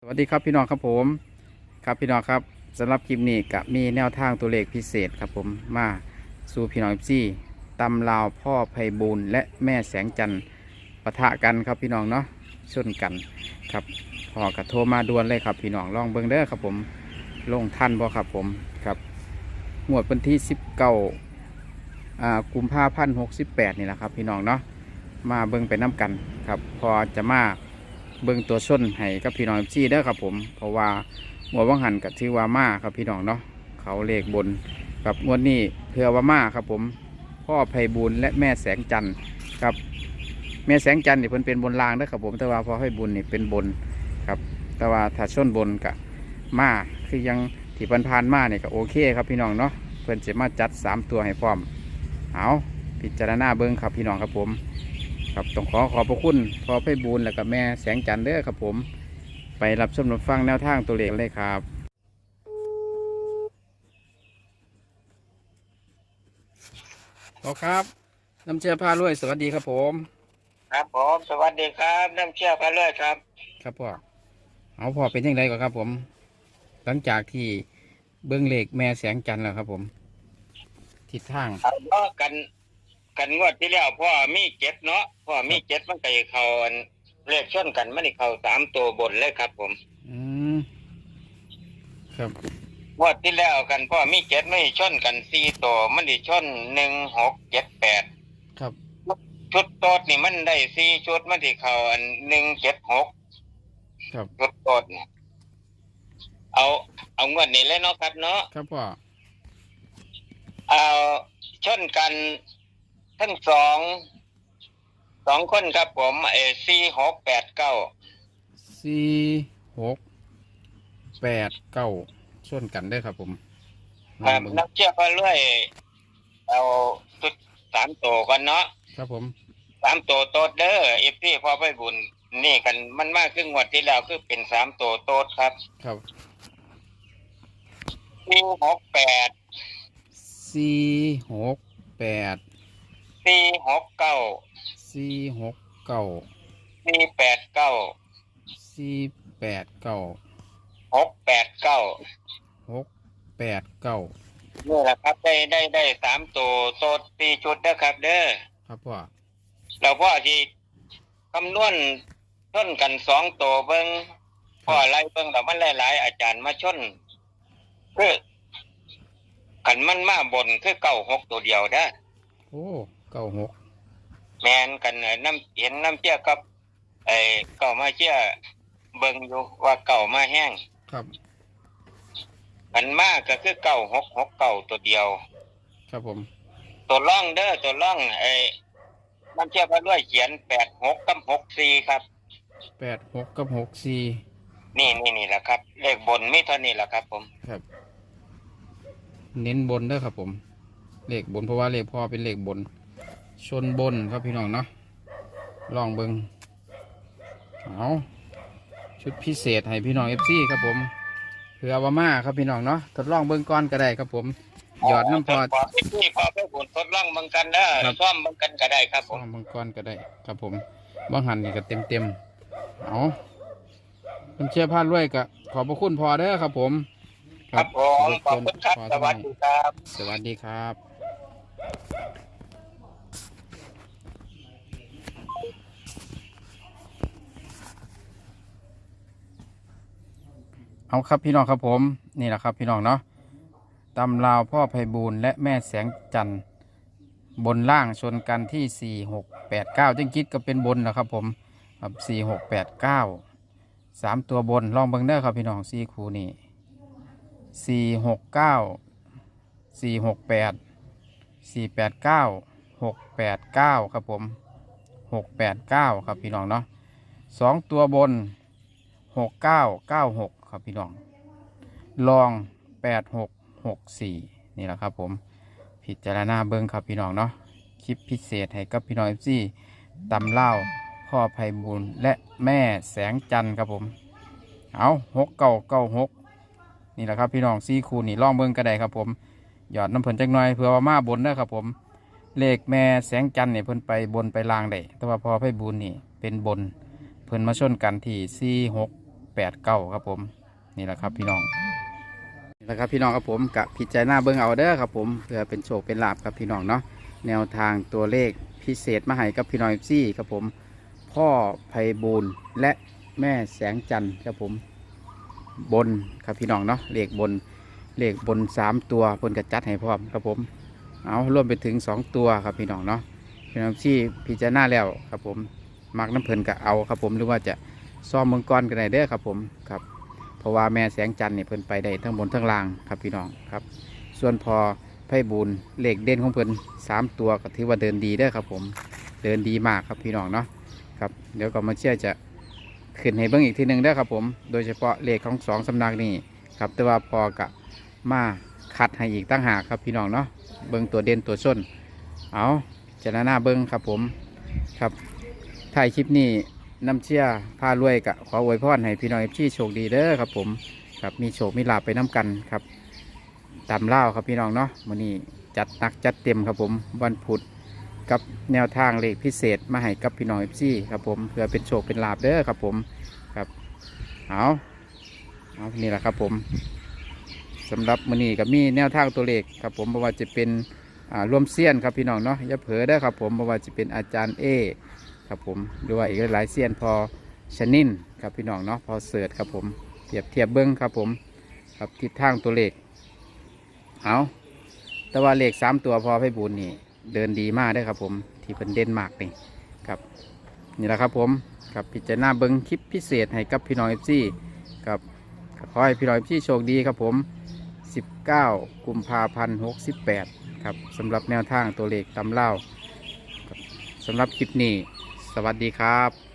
สวัสดีครับพี่น้องครับผมครับพี่น้องครับสำหรับคลิปนี้กับมีแนวทางตัวเลขพิเศษครับผมมาสู่พี่น้องซี่ตำลาวพ่อไพบูลและแม่แสงจันทร์ปะทะกันครับพี่น้องเนาะชนกันครับพ่อกระโทรมาด่วนเลยครับพี่น้องลองเบิ้งเด้อครับผมลงท่านบ่ครับผมครับงวดวันที่สิบเก้าอ่ากุมภาพันธ์หกสิบแปดนี่แหละครับพี่น้องเนาะมาเบิ้งไปน้กันครับพอจะมา เบิ่งตัวส้นให้กับพี่น้องซี่เด้อครับผม เพราะว่าหมวดวังหันกับชื่อว่ามาครับพี่น้องเนาะเขาเลขบนกับงวดนี้เพื่อว่ามาครับผม พ่อไพบูลย์และแม่แสงจันทร์ครับ แม่แสงจันทร์นี่เพิ่นเป็นบนรางเด้ครับผมแต่ว่าพ่อไพบูลย์นี่เป็นบนครับ แต่ว่าถ้าส้นบนกับมาคือยังที่พันพานมาเนี่ยก็โอเคครับพี่น้องเนาะเพิ่นจะมาจัดสามตัวให้พร้อมเอาพิจารณาเบิ่งครับพี่น้องครับผม ครับต้องขอขอบพระคุณพ่อไพบูลย์และกับแม่แสงจันทร์เด้อครับผม ไปรับชมรับฟังแนวทางตัวเลขเลยครับขอครับน้ำเชื่อผ้ารวยสวัสดีครับผม ครับผมสวัสดีครับน้ำเชื่อพระเลิศครับ ครับพ่อเอาพ่อเป็นยังไงก่อนครับ ผม หลังจากที่เบื้องเลขแม่แสงจันทร์แล้วครับ ผมทิศทางเอาเนาะกัน กันงวดที่แล้วพ่อมีเจ็ดเนาะพ่อมีเจ็ดมันก็จะเข้าอันเลขชนกันมันนี่เข้าสามตัวบนเลยครับ ผมอืมครับงวดที่แล้วกันพ่อมีเจ็ดไม่ชนกันสี่ตัวมันดิชนหนึ่งหกเจ็ดแปดครับชุดโต๊ดนี่มันได้สี่ชุดมันดิเข้าอันหนึ่งเจ็ดหกครับชุดโต๊ดเนี่ยเอาเอางวดนี้เลยเนาะครับเนาะครับพ่อเอาชนกัน ทั้งสองสองคนครับผมเอสี่หกแปดเก้าสี่หกแปดเก้าส่วนกันเด้อครับผมลคอรังบเบิ่งนักเชื่อก็เรื่อยเอาชุดสามตัวกันเนาะครับผม สามตัวโต๊ดเด้อเอฟซีพอไปบุญนี่กันมันมากขึ้นงวดที่แล้วคือเป็นสามตัวโต๊ดครับครับสี่หกแปดสี่หกแปด สี่หกเก้าสี่หกเก้าสี่แปดเก้าสี่แปดเก้าหกแปดเก้าหกแปดเก้านี่แหละครับได้ได้ได้สามตัวโต๊ดสี่ชุดนะครับ เด้อครับพ่อเราพ่อที่คำนวณชนกันสองตัวเบิ้งพ่อไล่เบิ้งแต่มันหลายๆอาจารย์มาชนคือกันมันมาบนคือเก้าหกตัวเดียวนะโอ้ เก้าหกแมนกันเอ่อน้ำเห็นน้ำเชี่ยกับไอ้เก่ามาเชี่ยเบิ้งอยู่ว่าเก่ามาแห้งครับกันมากก็คือเก้าหกหกเก้าตัวเดียว ครับผม ตัวล่องเด้อตัวล่องไอ้น้ำเชี่ยพระด้วยเขียนแปดหกกับหกสี่ครับ แปดหกกับหกสี่ นี่นี่นี่แหละครับ เลขบนไม่เท่านี้แหละครับ ผมครับ เน้นบนเด้อครับผม เลขบนเพราะว่าเลขพ่อเป็นเลขบน ชนบนครับพี่น้องเนาะลองเบิงเอาชุดพิเศษให้พี่น้องเอฟซีครับผมเผื่อว่ามาครับพี่น้องเนาะทดลองเบิงก่อนก็ได้ครับผมหยอดน้ำพอที่พอไปบุญทดลองเบังกันเด้อครับซ่อมเบังกันก็ได้ครับผซ่อมมเบิงก่อนก็ได้ครับผมบางหันนี่ก็เต็มเต็มๆเอาผมเชื่อพลาดด้วยก็ขอบพระคุณพอเด้อครับผม ครับผมขอบคุณครับพอสเท่าวัสนี้ดีครับ สวัสดีครับ เอาครับพี่น้องครับผมนี่แหละครับพี่น้องเนาะตำลาวพ่อไพบูลและแม่แสงจันทร์บนล่างชนกันที่ 4 6 8 9จึงคิดก็เป็นบนนะครับผมครับ4 6 8 9 3 ตัวบนลองเบิ่งเด้อครับพี่น้อง4คู่นี่4 6 9สี่หกแปดสี่แปดเก้าหกแปดเก้าครับผมหกแปดเก้าครับพี่น้องเนาะสองตัวบนหกเก้าเก้าหก ครับพี่น้องลองแปดหกหกสี่นี่แหละครับผมพิจารณาเบิ้งครับพี่น้องเนาะคลิปพิเศษให้กับพี่น้องเอฟซีตำเล่าพ่อไพบุญและแม่แสงจันทร์ครับผม เอาหกเก้าเก้าหกนี่แหละครับพี่น้องซี่คูนี่ล่องเบิ้งกระไดครับผมหยอดน้ำเพิ่นจักหน่อยเพื่อว่ามาบนเด้อครับผมเลขแม่แสงจันทร์เนี่ยเพิ่นไปบนไปล่างได้แต่ว่าพอไพบุญนี่เป็นบน เพิ่นมาชนกันที่สี่หกแปดเก้าครับผม นี่แหละครับพี่น้องนี่แหละครับพี่น้องครับผมกับพิจารณาเบิ้งเอาเด้อครับผมเพื่อเป็นโชคเป็นลาบครับพี่น้องเนาะแนวทางตัวเลขพิเศษมาให้กับพี่น้องซี่ครับผม พ่อไพบูลและแม่แสงจันทร์ครับผมบนครับพี่น้องเนาะเลขบนเลขบนสามตัวบนกระจัดให้พร้อมครับผมเอารวมไปถึงสองตัวครับพี่น้องเนาะพี่น้องที่พิจารณาแล้วครับผมมักน้ำเพลินกับเอาครับผมหรือว่าจะซ่อมเมืองกรกันได้เด้อครับผมครับ เพราะว่าแม่แสงจันทร์เนี่ยเพิ่นไปได้ทั้งบนทั้งล่างครับพี่น้องครับ ส่วนพอไพ่บูนเลขเด่นของเพิ่นสามตัวก็ถือว่าเดินดีเด้ครับผมเดินดีมากครับพี่น้องเนาะครับเดี๋ยวก็มาเชื่อจะขึ้นให้เบิ้งอีกทีหนึ่งเด้ครับผม โดยเฉพาะเลขของสองสำนักนี่ครับแต่ว่าพอกะมาคัดให้อีกตั้งหากครับพี่น้องเนาะเบิ้งตัวเด่นตัวส้นเอาเจารณาเบิ้งครับผมครับถ่ายคลิปนี้ น้ำเชี่ยพารวยกะขออวยพรให้พี่น้องเอฟซีโชคดีเด้อครับผมครับมีโชคมีลาบไปน้ำกันครับตามเล่าครับพี่น้องเนาะมื้อนี้จัดหนักจัดเต็มครับผมวันพุธกับแนวทางเลขพิเศษมาให้กับพี่น้องเอฟซีครับผมเพื่อเป็นโชคเป็นลาบเด้อครับผมครับเอาเอานี่แหละครับผมสำหรับมือนี้ก็มีแนวทางตัวเลขครับผมบ่ว่าจะเป็นอ่าร่วมเซียนครับพี่น้องเนาะอย่าเผลอได้อครับผมบ่ว่าจะเป็นอาจารย์เอ ครับผมหรือว่าอีกหลายเซียนพอชนินครับพี่น้องเนาะพอเสิร์ชครับผมเทียบเทียบเบิ้งครับผมครับทิศทางตัวเลขเอาแต่ว่าเลขสามตัวพอให้บุญนี่เดินดีมากได้ครับผมที่เป็นเด่นมากนี่ครับนี่แหละครับผมครับพิจารณาเบิ้งคลิปพิเศษให้กับพี่น้องเอฟซีครับขอให้พี่น้องเอฟซีโชคดีครับผม 19 กุมภาพันธ์68 ครับสำหรับแนวทางตัวเลขตำเล่าสำหรับคลิปนี้ วัสดีครับ